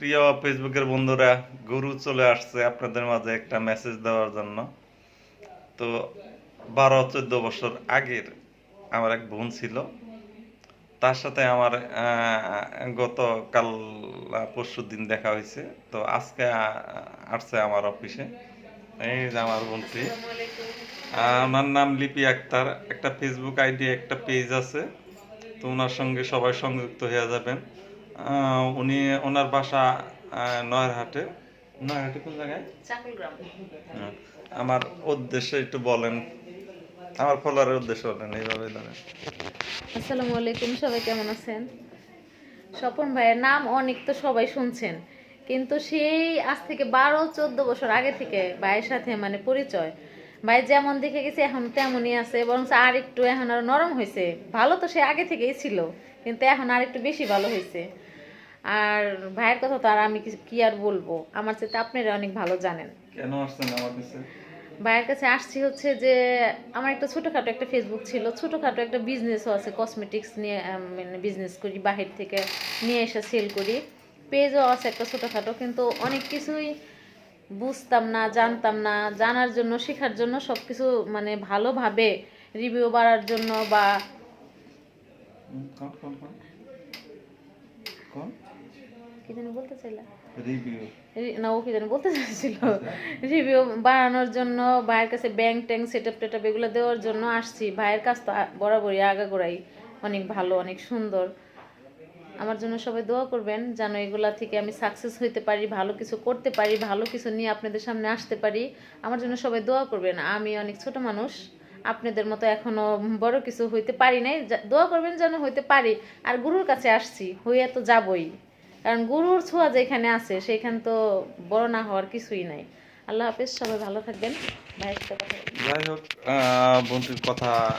প্রিয় ফেসবুকের বন্ধুরা, গুরু চলে আসছে আপনাদের মাঝে একটা মেসেজ দেওয়ার জন্য। তো বারো চোদ্দ বছর আগের আমার এক বোন ছিল। তার সাথে আমার গতকাল পরশু দিন দেখা হয়েছে। তো আজকে আসছে আমার অফিসে এই যে আমার বলছি আমার নাম লিপি আক্তার। একটা ফেসবুক আইডি একটা পেজ আছে। তো ওনার সঙ্গে সবাই সংযুক্ত হয়ে যাবেন। উনি ওনার বাসা নয়ারহাটে। নয়ারহাটে কোন জায়গায়? আমার উদ্দেশ্যে একটু বলেন। আমার ফলোয়ারের উদ্দেশ্য বলেন এইভাবে ধরেন। আসসালামু আলাইকুম সবাই কেমন আছেন? স্বপন ভাইয়ের নাম অনেক তো সবাই শুনছেন কিন্তু সেই আজ থেকে বারো চোদ্দ বছর আগে থেকে ভাইয়ের সাথে মানে পরিচয়। ভাই যেমন দেখে গেছে এখন তেমনই আছে বরং আর একটু এখন আরও নরম হয়েছে। ভালো তো সে আগে থেকেই ছিল কিন্তু এখন আর একটু বেশি ভালো হয়েছে। আর ভাইয়ের কথা তো আর আমি কি- কি আর বলব? আমার চেয়ে আপনারা অনেক ভালো জানেন। কেন আসছেন আমার কাছে? ভাইয়ের কাছে আসছি হচ্ছে যে আমার একটা ছোটোখাটো একটা ফেসবুক ছিল ছোটোখাটো একটা বিজনেসও আছে কসমেটিক্স নিয়ে মানে বিজনেস করি বাহির থেকে নিয়ে এসে সেল করি। পেজও আছে একটা ছোটোখাটো কিন্তু অনেক কিছুই বুঝতাম না জানতাম না জানার জন্য শেখার জন্য সব কিছু মানে ভালোভাবে রিভিউ বাড়ার জন্য বা কি বলতে না ও কি জানি বলতে চাইছিল? রিভিউ বাড়ানোর জন্য ভাইয়ের কাছে ব্যাংক ট্যাঙ্ক সেট আপ টেট এগুলো দেওয়ার জন্য আসছি। ভাইয়ের কাছ তো বরাবরই আগাগোড়াই অনেক ভালো অনেক সুন্দর। আমার জন্য সবাই দোয়া করবেন যেন এগুলা থেকে আমি সাকসেস হইতে পারি, ভালো কিছু করতে পারি, ভালো কিছু নিয়ে আপনাদের সামনে আসতে পারি। আমার জন্য সবাই দোয়া করবেন। আমি অনেক ছোট মানুষ, আপনাদের মতো এখনও বড় কিছু হইতে পারি নাই। দোয়া করবেন যেন হইতে পারি। আর গুরুর কাছে আসছি, হইয়া তো যাবই। কারণ গুরুর ছোঁয়া যেখানে আছে, সেখানে তো বড় না হওয়ার কিছুই নাই। আল্লাহ হাফেজ, সবাই ভালো থাকবেন। যাই হোক বোনটির কথা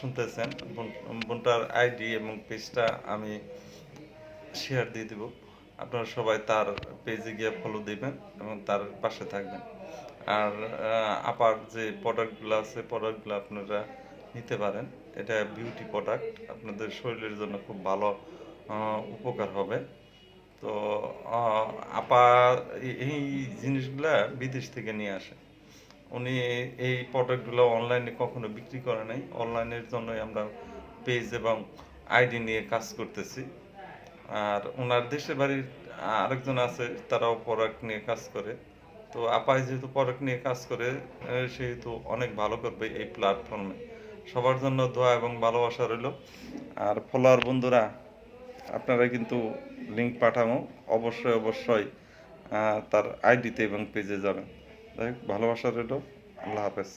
শুনতেছেন। বোন- বোনটার আইডি এবং পেজটা আমি শেয়ার দিয়ে দিব। আপনারা সবাই তার পেজে গিয়ে ফলো দিবেন এবং তার পাশে থাকবেন। আর আপার যে প্রোডাক্টগুলো আছে প্রোডাক্টগুলো আপনারা নিতে পারেন। এটা বিউটি প্রোডাক্ট আপনাদের শরীরের জন্য খুব ভালো উপকার হবে। তো আপা, এই জিনিসগুলা বিদেশ থেকে নিয়ে আসে। উনি এই প্রোডাক্টগুলো অনলাইনে কখনো বিক্রি করে নাই। অনলাইনের জন্যই আমরা পেজ এবং আইডি নিয়ে কাজ করতেছি। আর ওনার দেশের বাড়ির আরেকজন আছে তারাও প্রোডাক্ট নিয়ে কাজ করে। তো আপাই যেহেতু প্রোডাক্ট নিয়ে কাজ করে সেহেতু অনেক ভালো করবে এই প্ল্যাটফর্মে সবার জন্য দোয়া এবং ভালোবাসা রইল। আর ফলোয়ার বন্ধুরা আপনারা কিন্তু লিংক পাঠাবো অবশ্যই অবশ্যই তার আইডিতে এবং পেজে যাবেন। যাই হোক, ভালোবাসা রইল। আল্লাহ হাফেজ।